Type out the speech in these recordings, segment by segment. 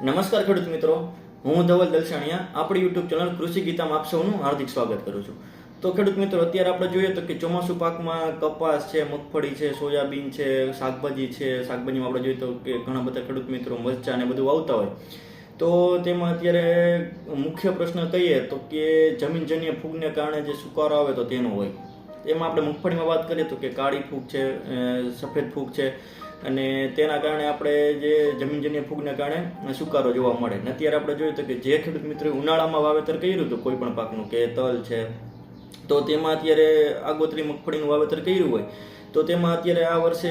નમસ્કાર ખેડૂત મિત્રો. હું ધવલ દલસાણિયા, આપણી યુટ્યુબ ચેનલ કૃષિ ગીતામાં આપ સૌનું હાર્દિક સ્વાગત કરું છું. તો ખેડૂત મિત્રો, અત્યારે આપણે જોઈએ તો કે ચોમાસુ પાકમાં કપાસ છે, મગફળી છે, સોયાબીન છે, શાકભાજી છે, શાકભાજીમાં આપણે જોઈએ તો કે ઘણા બધા ખેડૂત મિત્રો મરચા અને બધું વાવતા હોય. તો તેમાં અત્યારે મુખ્ય પ્રશ્ન કહીએ તો કે જમીનજન્ય ફૂગને કારણે જે સુકારો આવે તો તેનો હોય. એમાં આપણે મગફળીમાં વાત કરીએ તો કે કાળી ફૂગ છે સફેદ ફૂગ છે અને તેના કારણે આપણે જે જમીનજન્ય ફૂગને કારણે સુકારો જોવા મળે. અને અત્યારે આપણે જોઈએ તો કે જે ખેડૂત મિત્રોએ ઉનાળામાં વાવેતર કર્યું હતું, કોઈ પણ પાકનું, કે તલ છે તો તેમાં અત્યારે આગોતરી મગફળીનું વાવેતર કર્યું હોય, તો તેમાં અત્યારે આ વર્ષે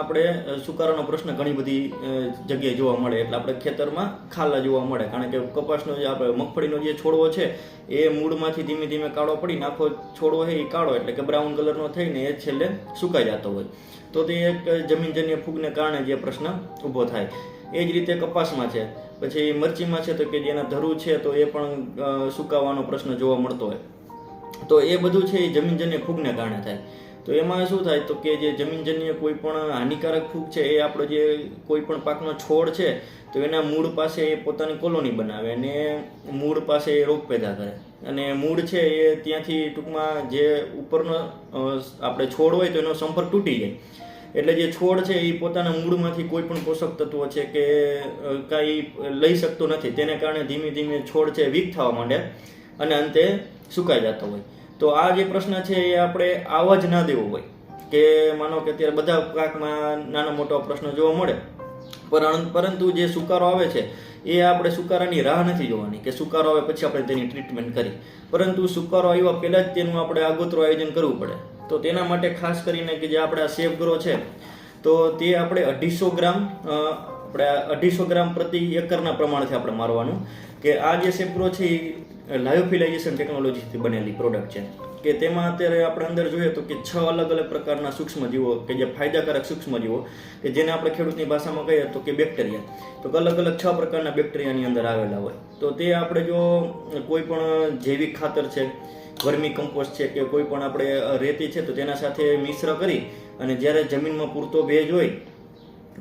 આપણે સુકારાનો પ્રશ્ન ઘણી બધી જગ્યાએ જોવા મળે. એટલે આપણે ખેતરમાં ખાલા જોવા મળે. કારણ કે કપાસનો જે આપણે, મગફળીનો જે છોડવો છે, એ મૂળમાંથી ધીમે ધીમે કાળો પડીને આખો છોડવો છે એ કાળો. એટલે કે બ્રાઉન કલરનો થઈને એ છેલ્લે સુકાઈ જતો હોય. તો તે એક જમીનજન્ય ફૂગને કારણે જે પ્રશ્ન ઊભો થાય. એ જ રીતે કપાસમાં છે. પછી મરચીમાં છે તો કે જેના ધરું છે તો એ પણ સુકાવાનો પ્રશ્ન જોવા મળતો હોય. તો એ બધું છે એ જમીનજન્ય ફૂગને કારણે થાય. તો એમાં શું થાય? તો કે જે જમીનજન્ય કોઈ પણ હાનિકારક ફૂગ છે, એ આપણો જે કોઈ પણ પાકનો છોડ છે, તો એના મૂળ પાસે એ પોતાની કોલોની બનાવે અને મૂળ પાસે એ રોગ પેદા કરે. અને મૂળ છે એ ત્યાંથી ટૂંકમાં જે ઉપરનો આપણે છોડ હોય તો એનો સંપર્ક તૂટી જાય. એટલે જે છોડ છે એ પોતાના મૂળમાંથી કોઈ પણ પોષક તત્વો છે કે કાંઈ લઈ શકતો નથી. તેને કારણે ધીમે ધીમે છોડ છે વીક થવા માંડે. અને અંતે સુકાઈ જતો હોય. તો આ જે પ્રશ્ન છે એ આપણે આવા જ ના દેવો હોય. કે માનો કે અત્યારે બધા પાકમાં નાનો મોટો પ્રશ્ન જોવા મળે. પરં- પરંતુ જે સુકારો આવે છે, એ આપણે સુકારાની રાહ નથી જોવાની. કે સુકારો આવે પછી આપણે તેની ટ્રીટમેન્ટ કરી. પરંતુ સુકારો આવ્યા પહેલાં જ તેનું આપણે આગોતરું આયોજન કરવું પડે. તો તેના માટે ખાસ કરીને કે જે આપણે આ સેફ ગ્રો છે, તો તે આપણે અઢીસો ગ્રામ આપણે અઢીસો ગ્રામ પ્રતિ એકરના પ્રમાણથી આપણે મારવાનું. કે આ જે ગ્રો છે એ લાયોફિલાઇઝેશન ટેકનોલોજીથી બનેલી પ્રોડક્ટ છે. કે તેમાં અત્યારે આપણે અંદર જોઈએ તો કે છ અલગ અલગ પ્રકારના સૂક્ષ્મજીવો, કે જે ફાયદાકારક સૂક્ષ્મજીવો, કે જેને આપણે ખેડૂતની ભાષામાં કહીએ તો કે બેક્ટેરિયા તો અલગ અલગ છ પ્રકારના બેક્ટેરિયાની અંદર આવેલા હોય. તો તે આપણે જો કોઈ પણ જૈવિક ખાતર છે, વર્મી કમ્પોસ્ટ છે, કે કોઈ પણ આપણે રેતી છે, તો તેના સાથે મિશ્ર કરી અને જ્યારે જમીનમાં પૂરતો ભેજ હોય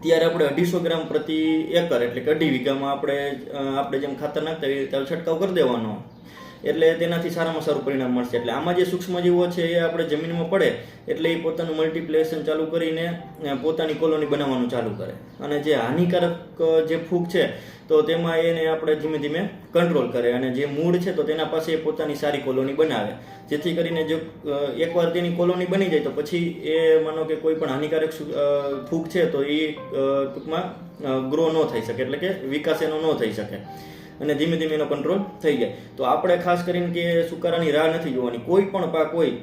ત્યારે આપણે અઢીસો ગ્રામ પ્રતિ એકર, એટલે કે અઢી વીઘામાં આપણે આપણે જેમ ખાતર નાખતા હોય ત્યારે છંટકાવ કરી દેવાનો. એટલે તેનાથી સારામાં સારું પરિણામ મળશે. એટલે આમાં જે સૂક્ષ્મજીવો છે એ આપણે જમીનમાં પડે, એટલે એ પોતાનું મલ્ટીપ્લેશન ચાલુ કરીને પોતાની કોલોની બનાવવાનું ચાલુ કરે. અને જે હાનિકારક જે ફૂગ છે તો તેમાં એને આપણે ધીમે ધીમે કંટ્રોલ કરે અને જે મૂળ છે તો તેના પાસે એ પોતાની સારી કોલોની બનાવે. જેથી કરીને જો એકવાર તેની કોલોની બની જાય તો પછી એ માનો કે કોઈ પણ હાનિકારક ફૂગ છે તો એ ટૂંકમાં ગ્રો ન થઈ શકે. એટલે કે વિકાસ એનો ન થઈ શકે. અને ધીમે ધીમે એનો કંટ્રોલ થઈ જાય. તો આપણે ખાસ કરીને કે સુકારાની રાહ નથી જોવાની. કોઈ પણ પાક હોય,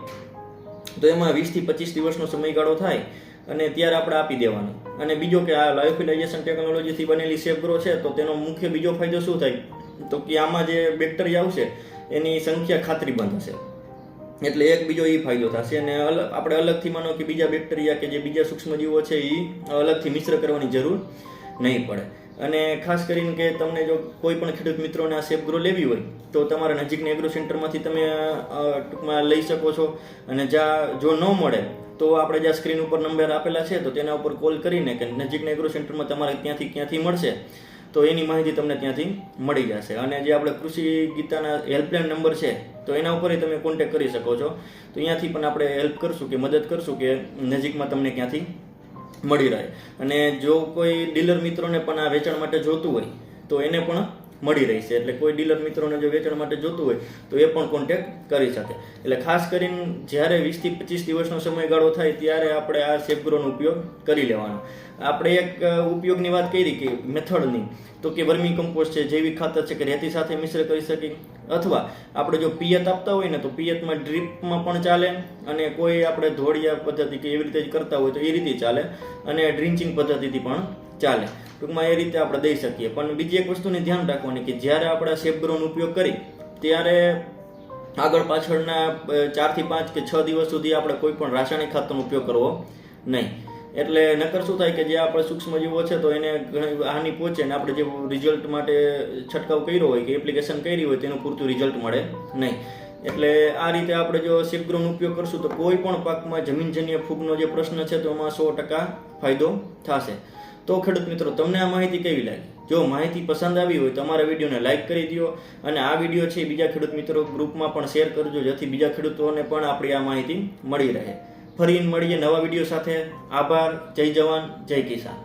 તો એમાં વીસથી પચીસ દિવસનો સમયગાળો થાય. અને ત્યારે આપણે આપી દેવાનું. અને બીજો કે આ લાયોફિલાઇઝેશન ટેકનોલોજીથી બનેલી સેફ ગ્રો છે, તો તેનો મુખ્ય બીજો ફાયદો શું થાય? તો કે આમાં જે બેક્ટેરિયા આવશે, એની સંખ્યા ખાતરીબંધ હશે. એટલે એક બીજો એ ફાયદો થશે. અને અલગ આપણે અલગથી માનો કે બીજા બેક્ટેરિયા કે જે બીજા સૂક્ષ્મજીવો છે એ અલગથી મિશ્ર કરવાની જરૂર નહીં પડે. અને ખાસ કરીને કે તમને જો કોઈ પણ ખેડૂત મિત્રોને આ સેફ ગ્રો લેવી હોય, તો તમારા નજીકના એગ્રો સેન્ટરમાંથી તમે ટૂંકમાં લઈ શકો છો. અને જ્યાં જો ન મળે તો આપણે જ્યાં સ્ક્રીન ઉપર નંબર આપેલા છે, તો તેના ઉપર કોલ કરીને કે નજીકના એગ્રો સેન્ટરમાં તમારે ત્યાંથી ક્યાંથી મળશે, તો એની માહિતી તમને ત્યાંથી મળી જશે. અને જે આપણે કૃષિ ગીતાના હેલ્પલાઇન નંબર છે, તો એના ઉપર તમે કોન્ટેક કરી શકો છો. તો અહીંયાથી પણ આપણે હેલ્પ કરશું કે મદદ કરશું કે નજીકમાં તમને ક્યાંથી મળી રહે. અને જો કોઈ ડીલર મિત્રોને પણ આ વેચાણ માટે જોતું હોય, તો એને પણ મળી રહેશે એટલે કોઈ ડીલર મિત્રોને જો વેચાણ માટે જોતું હોય, તો એ પણ કોન્ટેક્ટ કરી શકે. એટલે ખાસ કરીને જ્યારે વીસથી પચીસ દિવસનો સમયગાળો થાય, ત્યારે આપણે આ સેફગ્રોનો ઉપયોગ કરી લેવાનો. આપણે એક ઉપયોગની વાત કરી કે મેથડની. તો કે વર્મી કમ્પોસ્ટ છે, જૈવિક ખાતર છે કે રેતી સાથે મિશ્ર કરી શકીએ. અથવા આપણે જો પિયત આપતા હોય ને, તો પિયતમાં ડ્રીપમાં પણ ચાલે અને કોઈ આપણે ધોળિયા પદ્ધતિ કે એવી રીતે જ કરતા હોય તો એ રીતે ચાલે. અને ડ્રિન્ચિંગ પદ્ધતિથી પણ ચાલે. ટૂંકમાં એ રીતે આપણે દઈ શકીએ. પણ બીજી એક વસ્તુની ધ્યાન રાખવાની કે જ્યારે આપણે શેપગ્રોનો ઉપયોગ કરી, ત્યારે આગળ પાછળના ચારથી પાંચ કે છ દિવસ સુધી આપણે કોઈ પણ રાસાયણિક ખાતરનો ઉપયોગ કરવો નહીં. એટલે નકર શું થાય કે જે આપણે સૂક્ષ્મજીવો છે તો એને ઘણી હાની પહોંચે ને આપણે જે રિઝલ્ટ માટે છંટકાવ કર્યો હોય કે એપ્લિકેશન કરી હોય તેનું પૂરતું રિઝલ્ટ મળે નહીં. એટલે આ રીતે આપણે જો શેપગ્રોનો ઉપયોગ કરશું તો કોઈ પણ પાકમાં જમીનજન્ય ફૂગનો જે પ્રશ્ન છે તો એમાં સો ટકા ફાયદો થશે. તો ખેડૂત મિત્રો, તમને આ માહિતી કેવી લાગી? જો માહિતી પસંદ આવી હોય તો અમારા વિડીયોને લાઇક કરી દો અને આ વીડિયો છે બીજા ખેડૂત મિત્રો ગ્રુપમાં પણ શેર કરજો, જેથી બીજા ખેડૂતોને પણ આપણી આ માહિતી મળી રહે. ફરી મળીએ નવા વીડિયો સાથે. આભાર. જય જવાન. જય કિસાન.